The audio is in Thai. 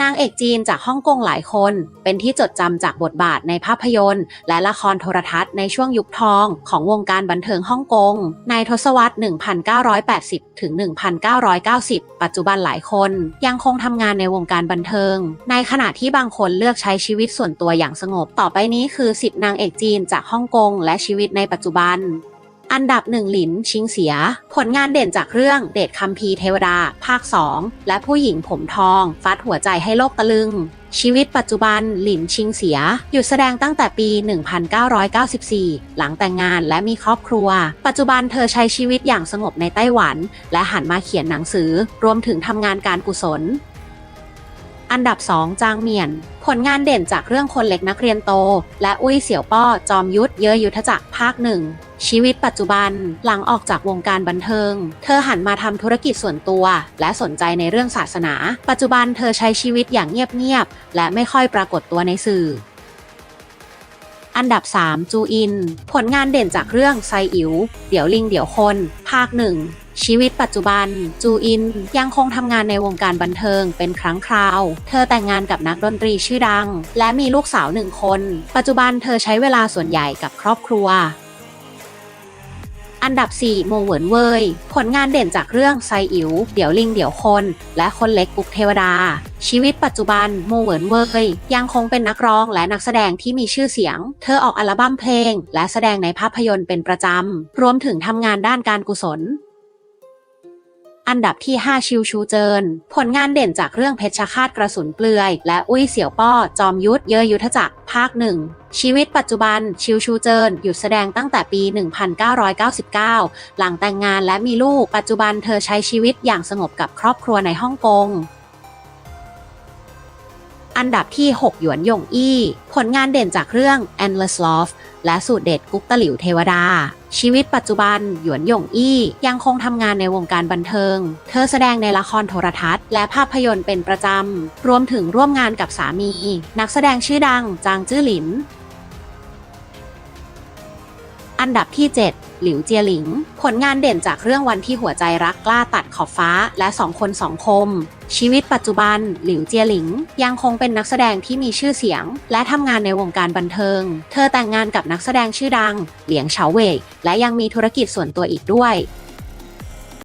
นางเอกจีนจากฮ่องกงหลายคน เป็นที่จดจำจากบทบาทในภาพยนตร์ และละครโทรทัศน์ในช่วงยุคทองของวงการบันเทิงฮ่องกง ในทศวรรษ 1980 ถึง 1990 ปัจจุบันหลายคน ยังคงทำงานในวงการบันเทิง ในขณะที่บางคนเลือกใช้ชีวิตส่วนตัวอย่างสงบ ต่อไปนี้คือ 10 นางเอกจีนจากฮ่องกงและชีวิตในปัจจุบัน อันดับหนึ่งหลินชิงเสีย ผลงานเด่นจากเรื่องเดชคัมภีเทวดา ภาค 2 และผู้หญิงผมทอง ฟัดหัวใจให้โลกตะลึง ชีวิตปัจจุบันหลินชิงเสีย หยุดแสดงตั้งแต่ปี 1994 หลังแต่งงานและมีครอบครัว ปัจจุบันเธอใช้ชีวิตอย่างสงบในไต้หวัน และหันมาเขียนหนังสือ รวมถึงทำงานการกุศล อันดับ 2 จางเมียน ผลงานเด่นจากเรื่องคนเล็กนักเรียนโต และอุ้ยเสี่ยวป้อจอมยุทธเยอยุทธจักรภาคหนึ่งชีวิตปัจจุบันหลังออกจากวงการบันเทิง เธอหันมาทำธุรกิจส่วนตัว และสนใจในเรื่องศาสนา ปัจจุบันเธอใช้ชีวิตอย่างเงียบๆและไม่ค่อยปรากฏตัวในสื่ออันดับ 3 จูอิน ผลงานเด่นจากเรื่องไซอิ๋ว เดี๋ยวลิงเดี๋ยวคน ภาคหนึ่ง ชีวิตปัจจุบัน จูอินยังคงทำงานในวงการบันเทิงเป็นครั้งคราว เธอแต่งงานกับนักดนตรีชื่อดัง และมีลูกสาวหนึ่งคน ปัจจุบันเธอใช้เวลาส่วนใหญ่กับครอบครัวอันดับ 4 โมเหวินเว่ยผลงานเด่นจากเรื่องไซอิ๋วเดี๋ยวลิงเดี๋ยวคน และคนเล็กปุกเทวดา ชีวิตปัจจุบันโมเหวินเว่ยยังคงเป็นนักร้องและนักแสดงที่มีชื่อเสียง เธอออกอัลบั้มเพลง และแสดงในภาพยนตร์เป็นประจำ รวมถึงทำงานด้านการกุศล อันดับที่ 5 ชิวชูเจิน ผลงานเด่นจากเรื่องเพชรฆาตกระสุนเปลือย และอุ้ยเสี่ยวป้อ จอมยุทธเยอยุทธจักรภาคหนึ่งชีวิตปัจจุบันชิวชูเจินหยุดแสดงตั้งแต่ปี 1999 หลังแต่งงานและมีลูกปัจจุบันเธอใช้ชีวิตอย่างสงบกับครอบครัวในฮ่องกง อันดับที่ 6 หยวนหยงอี้ ผลงานเด่นจากเรื่อง Endless Love และสูตรเด็ดกุ๊กตะหลิวเทวดา ชีวิตปัจจุบัน หยวนหยงอี้ยังคงทำงานในวงการบันเทิง เธอแสดงในละครโทรทัศน์ และภาพยนตร์เป็นประจำ รวมถึงร่วมงานกับสามี นักแสดงชื่อดังจางจื้อหลิน อันดับที่ 7 หลิวเจียหลิง ผลงานเด่นจากเรื่องวันที่หัวใจรักกล้าตัดขอบฟ้าและสองคนสองคม ชีวิตปัจจุบัน หลิวเจียหลิง ยังคงเป็นนักแสดงที่มีชื่อเสียง และทำงานในวงการบันเทิง เธอแต่งงานกับนักแสดงชื่อดัง เหลียงเฉาเว่ยและยังมีธุรกิจส่วนตัวอีกด้วย